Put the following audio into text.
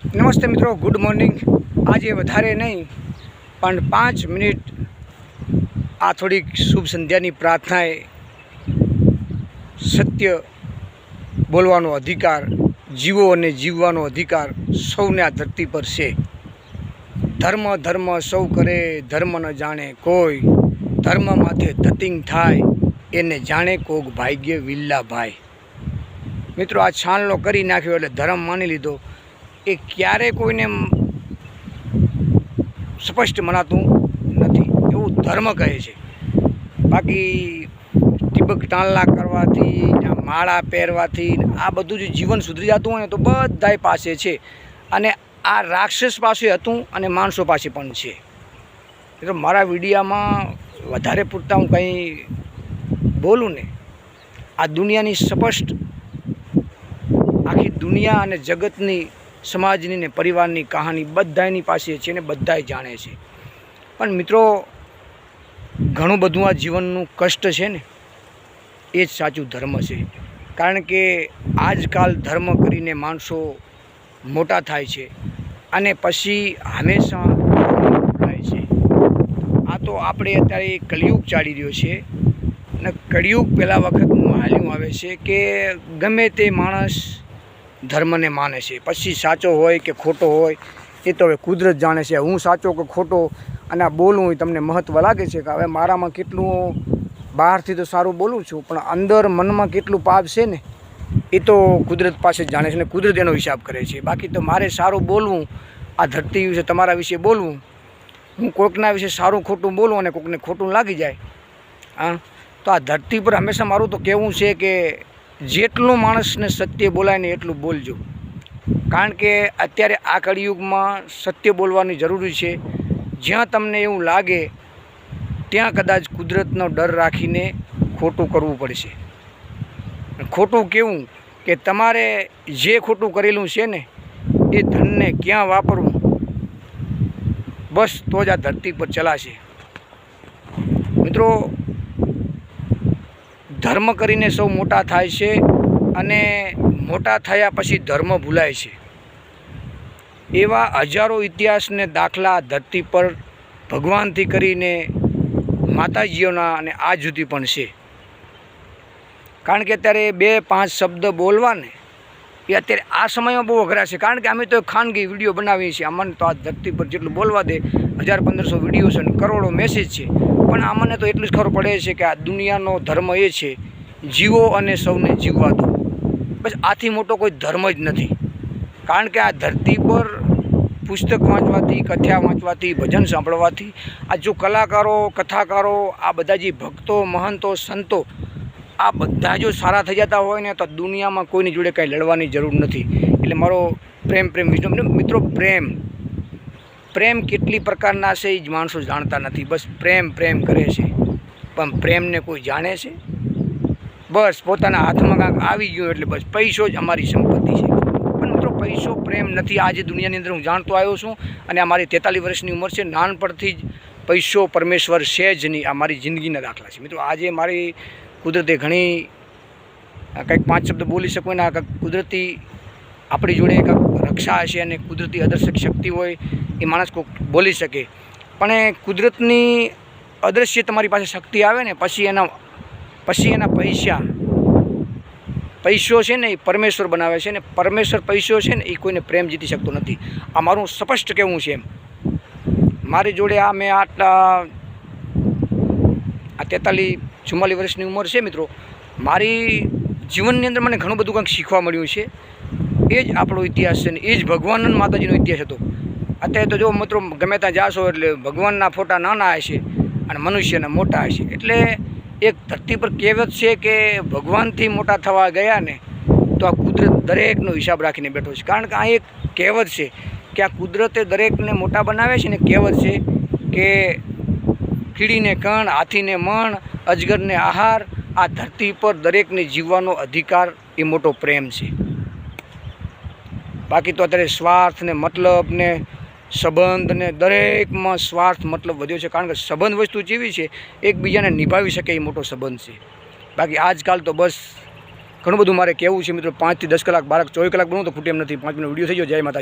નમસ્તે મિત્રો, good morning. આજે વધારે નહીં, પણ પાંચ મિનિટ આ થોડીક શુભ સંધ્યાની પ્રાર્થનાએ સત્ય બોલવાનો અધિકાર, જીવો અને જીવવાનો અધિકાર સૌને આ ધરતી પર છે. ધર્મ ધર્મ સૌ કરે, ધર્મ ન જાણે કોઈ. ધર્મ માથે ધતિંગ થાય, એને જાણે કોક ભાગ્ય વિલ્લા ભાઈ મિત્રો, આ છાણલો કરી નાખ્યો એટલે ધર્મ માની લીધો. એ ક્યારે કોઈને સ્પષ્ટ મનાતું નથી. એવું ધર્મ કહે છે. બાકી તિબક ટાણલા કરવાથી માળા પહેરવાથી, આ બધું જે જીવન સુધરી જતું હોય ને તો બધાય પાસે છે. અને આ રાક્ષસ પાસે હતું અને માણસો પાસે પણ છે. એટલે મારા વિડીયામાં વધારે પૂરતા હું કંઈ બોલું ને, આ દુનિયાની સ્પષ્ટ આખી દુનિયા અને જગતની સમાજની ને પરિવારની કહાની બધાયની પાસે છે ને બધાય જાણે છે. પણ મિત્રો, ઘણું બધું આ જીવનનું કષ્ટ છે ને, એ જ સાચું ધર્મ છે. કારણ કે આજકાલ ધર્મ કરીને માણસો મોટા થાય છે અને પછી હંમેશા થાય છે. આ તો આપણે અત્યારે કળિયુગ ચાલી રહ્યો છે અને કળિયુગ પહેલાં વખતનું હાલ્યું આવે છે કે ગમે તે માણસ ધર્મને માને છે. પછી સાચો હોય કે ખોટો હોય, એ તો હવે કુદરત જાણે છે. હું સાચો કે ખોટો, અને આ બોલવું એ તમને મહત્ત્વ લાગે છે કે હવે મારામાં કેટલું, બહારથી તો સારું બોલું છું, પણ અંદર મનમાં કેટલું પાપ છે ને, એ તો કુદરત પાસે જાણે છે ને કુદરત એનો હિસાબ કરે છે. બાકી તો મારે સારું બોલવું, આ ધરતી વિશે, તમારા વિશે બોલવું, હું કોઈકના વિશે સારું ખોટું બોલું અને કોઈકને ખોટું લાગી જાય, હા? તો આ ધરતી પર હંમેશા મારું તો કહેવું છે કે જેટલું માણસને સત્ય બોલાય ને એટલું બોલજો. કારણ કે અત્યારે આ કળિયુગમાં સત્ય બોલવાની જરૂરી છે. જ્યાં તમને એવું લાગે, ત્યાં કદાચ કુદરતનો ડર રાખીને ખોટું કરવું પડશે. ખોટું કેવું કે તમારે જે ખોટું કરેલું છે ને, એ ધનને ક્યાં વાપરવું? બસ તો જ આ ધરતી પર ચલાશે. મિત્રો ધર્મ કરીને સૌ મોટા થાય છે અને મોટા થયા પછી ધર્મ ભૂલાય છે. એવા હજારો ઇતિહાસને દાખલા ધરતી પર ભગવાનથી કરીને માતાજીઓના અને આ જુદી પણ છે. કારણ કે અત્યારે બે પાંચ શબ્દ બોલવાને એ અત્યારે આ સમયમાં બહુ અઘરા છે. કારણ કે અમે તો ખાનગી વીડિયો બનાવીએ છીએ. અમને તો આ ધરતી પર જેટલું બોલવા દે, હજાર પંદરસો વીડિયો છે અને કરોડો મેસેજ છે. પણ અમને તો એટલું જ ખબર પડે છે કે આ દુનિયાનો ધર્મ એ છે, જીવો અને સૌને જીવવા દો બસ આથી મોટો કોઈ ધર્મ જ નથી. કારણ કે આ ધરતી પર પુસ્તક વાંચવાથી, કથા વાંચવાથી, ભજન સાંભળવાથી, આ જો કલાકારો, કથાકારો, આ બધા જે ભક્તો, મહંતો, સંતો આ બધા જો સારા થઈ જતા હોય ને તો દુનિયામાં કોઈની જોડે કાંઈ લડવાની જરૂર નથી. એટલે મારો પ્રેમ પ્રેમ, વિષ્ણુ. મિત્રો, પ્રેમ. પ્રેમ કેટલી પ્રકારના છે એ જ માણસો જાણતા નથી. બસ પ્રેમ પ્રેમ કરે છે. પણ પ્રેમને કોઈ જાણે છે? બસ પોતાના હાથમાં કાંક આવી ગયું એટલે બસ પૈસો જ અમારી સંપત્તિ છે. પણ મિત્રો, પૈસો, પ્રેમ નથી. આજે દુનિયાની અંદર હું જાણતો આવ્યો છું અને આ મારી તેતાલીસ વર્ષની ઉંમર છે, નાનપણથી જ પૈસો પરમેશ્વર છે જ નહીં. આ મારી જિંદગીના દાખલા છે. મિત્રો, આજે મારી કુદરતે ઘણી કંઈક પાંચ શબ્દ બોલી શકું ને આ કંઈક કુદરતી આપણી જોડે કંઈક રક્ષા હશે અને કુદરતી અદર્શક શક્તિ હોય એ માણસ કોઈક બોલી શકે. પણ એ કુદરતની અદૃશ્ય તમારી પાસે શક્તિ આવે ને, પછી એના પછી એના પૈસા. પૈસો છે ને એ પરમેશ્વર બનાવે છે ને પરમેશ્વર પૈસો છે ને એ કોઈને પ્રેમ જીતી શકતો નથી. આ મારું સ્પષ્ટ કહેવું છે એમ. મારી જોડે આ મેં આટલા, આ તેતાલીસ ચુમ્માલીસ વર્ષની ઉંમર છે મિત્રો. મારી જીવનની અંદર મને ઘણું બધું કંઈક શીખવા મળ્યું છે. એ જ આપણો ઇતિહાસ છે ને એ જ ભગવાન માતાજીનો ઇતિહાસ હતો. અત્યારે તો જો મિત્રો ગમે ત્યાં જાશો એટલે ભગવાનના ફોટા નાના હશે અને મનુષ્યના મોટા હશે. એટલે એક ધરતી પર કહેવત છે કે ભગવાનથી મોટા થવા ગયા ને તો આ કુદરત દરેકનો હિસાબ રાખીને બેઠો છે. કારણ કે આ એક કહેવત છે કે આ કુદરતે દરેકને મોટા બનાવે છે ને કહેવત છે કે કીડીને કણ, હાથીને મણ અજગરને આહાર, આ ધરતી પર દરેકને જીવવાનો અધિકાર એ મોટો પ્રેમ છે. બાકી તો અત્યારે સ્વાર્થ ને મતલબ ને સંબંધ ને દરેકમાં સ્વાર્થ મતલબ વધ્યો છે, કારણ કે સંબંધ વસ્તુ જેવી છે, એકબીજાને નિભાવી શકે એ મોટો સંબંધ છે. બાકી આજકાલ તો બસ ઘણું બધું મારે કહેવું છે, મિત્રો, પાંચથી દસ કલાક બાળક ચોવીસ કલાક બનવું તો ફૂટે એમ નથી. પાંચ મિનિટ વીડિયો થઈ ગયો. જય માતા